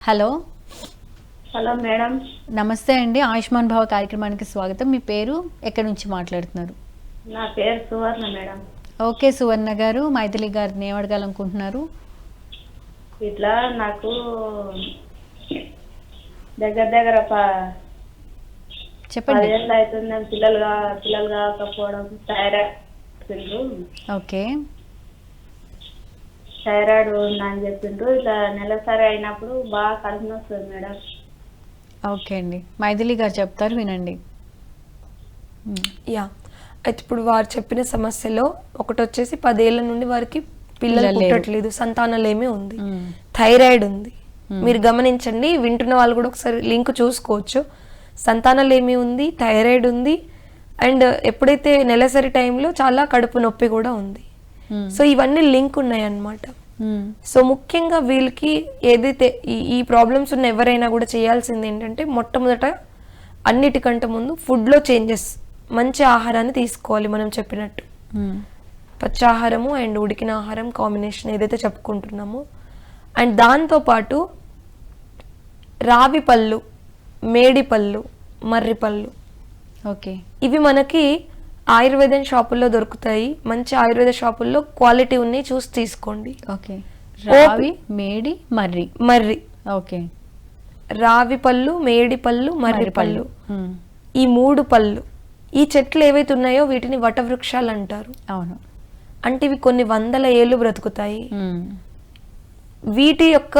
Hello. Hello madam. నమస్తే అండి ఆయుష్మాన్ భవ కార్యక్రమానికి స్వాగతం. మీ పేరు ఎక్కడి నుంచి మాట్లాడుతున్నారు? నా పేరు సువర్ణ మేడం. ఓకే సువర్ణ గారు మైథిలి గారిని ఏం అడగాలనుకుంటున్నారు ఇట్లా నాకు దగ్గర దగ్గర చెప్పండి. పదేళ్ళు అవుతుంది పిల్లలు కాకపోవడం థైరాయిడ్ ఓకే. థైరాయిడ్ ఉందని చెప్పిండ్రు. ఇట్లా నెలసరి అయినప్పుడు బాగా కడుపు వస్తుంది మేడం. ఓకే అండి. మైథిలి గారు చెప్తారు వినండి. యా. అయితే ఇప్పుడు వారు చెప్పిన సమస్యలో ఒకటి వచ్చేసి పదేళ్ళ నుండి వారికి పిల్లలు. పుట్టట్లేదు సంతానలేమి ఉంది. థైరాయిడ్ ఉంది. మీరు గమనించండి వింటున్న వాళ్ళు కూడా ఒకసారి లింక్ చూసుకోవచ్చు. సంతానలేమి ఉంది థైరాయిడ్ ఉంది. అండ్ ఎప్పుడైతే నెలసరి టైంలో చాలా కడుపు నొప్పి కూడా ఉంది. సో ఇవన్నీ లింక్ ఉన్నాయి అన్నమాట ఉమ్, సో ముఖ్యంగా వీళ్ళకి ఏదైతే ఈ ఈ ప్రాబ్లమ్స్ ఉన్న ఎవరైనా కూడా చేయాల్సింది ఏంటంటే మొట్టమొదట అన్నిటికంటే ముందు ఫుడ్లో చేంజెస్ మంచి ఆహారాన్ని తీసుకోవాలి మనం చెప్పినట్టు. ఉమ్, పచ్చాహారము అండ్ ఉడికిన ఆహారం కాంబినేషన్ ఏదైతే చెప్పుకుంటున్నామో. అండ్ దాంతోపాటు రావి పళ్ళు మేడి పళ్ళు మర్రి పళ్ళు. ఓకే. ఇవి మనకి ఆయుర్వేదం షాపుల్లో దొరుకుతాయి. మంచి ఆయుర్వేద షాపుల్లో క్వాలిటీ ఉన్నాయి. చూసి తీసుకోండి. ఓకే. రావి మేడి మర్రి. మర్రి. ఓకే. రావి పళ్ళు మేడి పళ్ళు మర్రి పళ్ళు. ఈ మూడు పళ్ళు. ఈ చెట్లు ఏవైతే ఉన్నాయో వీటిని వటవృక్షాలు అంటారు. అవును. అంటే ఇవి కొన్ని వందల ఏళ్ళు బ్రతుకుతాయి. వీటి యొక్క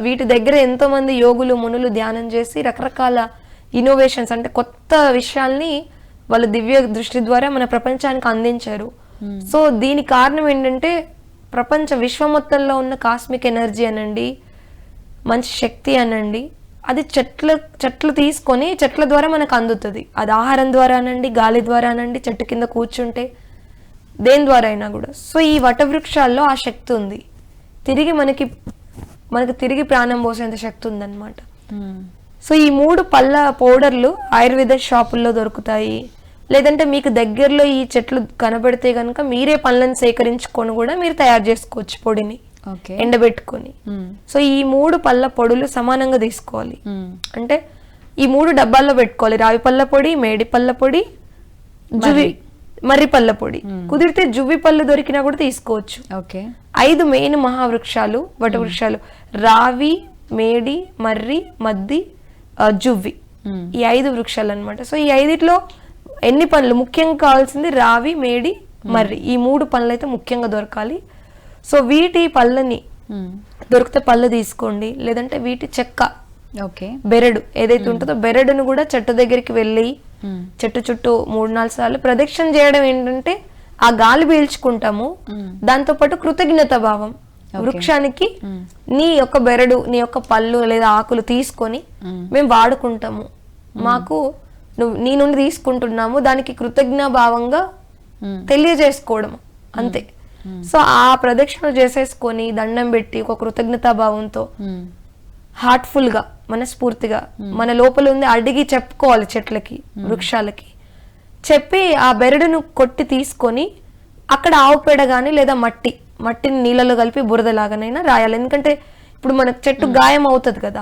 వీటి దగ్గర ఎంతో మంది యోగులు మునులు ధ్యానం చేసి రకరకాల ఇన్నోవేషన్స్ అంటే కొత్త విషయాల్ని వాళ్ళ దివ్య దృష్టి ద్వారా మన ప్రపంచానికి అందించారు. సో దీని కారణం ఏంటంటే ప్రపంచ విశ్వం మొత్తంలో ఉన్న కాస్మిక్ ఎనర్జీ అనండి మంచి శక్తి అనండి అది చెట్ల చెట్లు తీసుకొని చెట్ల ద్వారా మనకు అందుతుంది. అది ఆహారం ద్వారా అనండి గాలి ద్వారా అనండి చెట్టు కింద కూర్చుంటే దేని ద్వారా అయినా కూడా. సో ఈ వటవృక్షాల్లో ఆ శక్తి ఉంది. తిరిగి మనకి మనకి తిరిగి ప్రాణం పోసేంత శక్తి ఉందన్నమాట. ఉమ్, సో ఈ మూడు పళ్ళ పౌడర్లు ఆయుర్వేద షాపుల్లో దొరుకుతాయి. లేదంటే మీకు దగ్గరలో ఈ చెట్లు కనబడితే కనుక మీరే పళ్ళని సేకరించుకొని కూడా మీరు తయారు చేసుకోవచ్చు పొడిని ఎండబెట్టుకొని. ఉమ్, సో ఈ మూడు పళ్ళ పొడులు సమానంగా తీసుకోవాలి. ఉమ్, అంటే ఈ మూడు డబ్బాల్లో పెట్టుకోవాలి. రావి పళ్ళ పొడి మేడి పళ్ళ పొడి జువి మర్రి. పళ్ళ పొడి. కుదిరితే జువ్వి పళ్ళు దొరికినా కూడా తీసుకోవచ్చు. ఓకే. ఐదు మెయిన్ మహావృక్షాలు వటవృక్షాలు. రావి మేడి మర్రి మద్ది జువ్వి. ఈ ఐదు వృక్షాలు అన్నమాట సో ఈ ఐదిట్లో ఎన్ని పనులు? ముఖ్యంగా కావాల్సింది రావి మేడి మర్రి. ఈ మూడు పనులు అయితే ముఖ్యంగా దొరకాలి. సో వీటి పళ్ళని ఉమ్, దొరికితే పళ్ళు తీసుకోండి. లేదంటే వీటి చెక్క ఓకే. బెరడు ఏదైతే ఉంటుందో బెరడును కూడా చెట్టు దగ్గరికి వెళ్ళి ఉమ్, చెట్టు చుట్టూ మూడు నాలుగు సార్లు ప్రదక్షిణ చేయడం ఏంటంటే ఆ గాలి పీల్చుకుంటాము. దాంతో పాటు కృతజ్ఞత భావం. వృక్షానికి. నీ యొక్క బెరడు నీ యొక్క పళ్ళు లేదా ఆకులు తీసుకొని. మేము వాడుకుంటాము. మాకు నువ్వు నీ నుండి తీసుకుంటున్నాము దానికి కృతజ్ఞ భావంగా తెలియజేసుకోవడం అంతే. సో ఆ ప్రదక్షిణ చేసేసుకొని దండం పెట్టి ఒక కృతజ్ఞతా భావంతో ఉమ్, హార్ట్ఫుల్గా మనస్ఫూర్తిగా మన లోపల ఉంది అడిగి చెప్పుకోవాలి చెట్లకి వృక్షాలకి. చెప్పి ఆ బెరడును కొట్టి తీసుకొని అక్కడ ఆవు పేడ కానీ లేదా మట్టి మట్టిని నీళ్ళలో కలిపి బురదలాగానైనా రాయాలి. ఎందుకంటే ఇప్పుడు మనకు చెట్టు గాయం అవుతుంది కదా.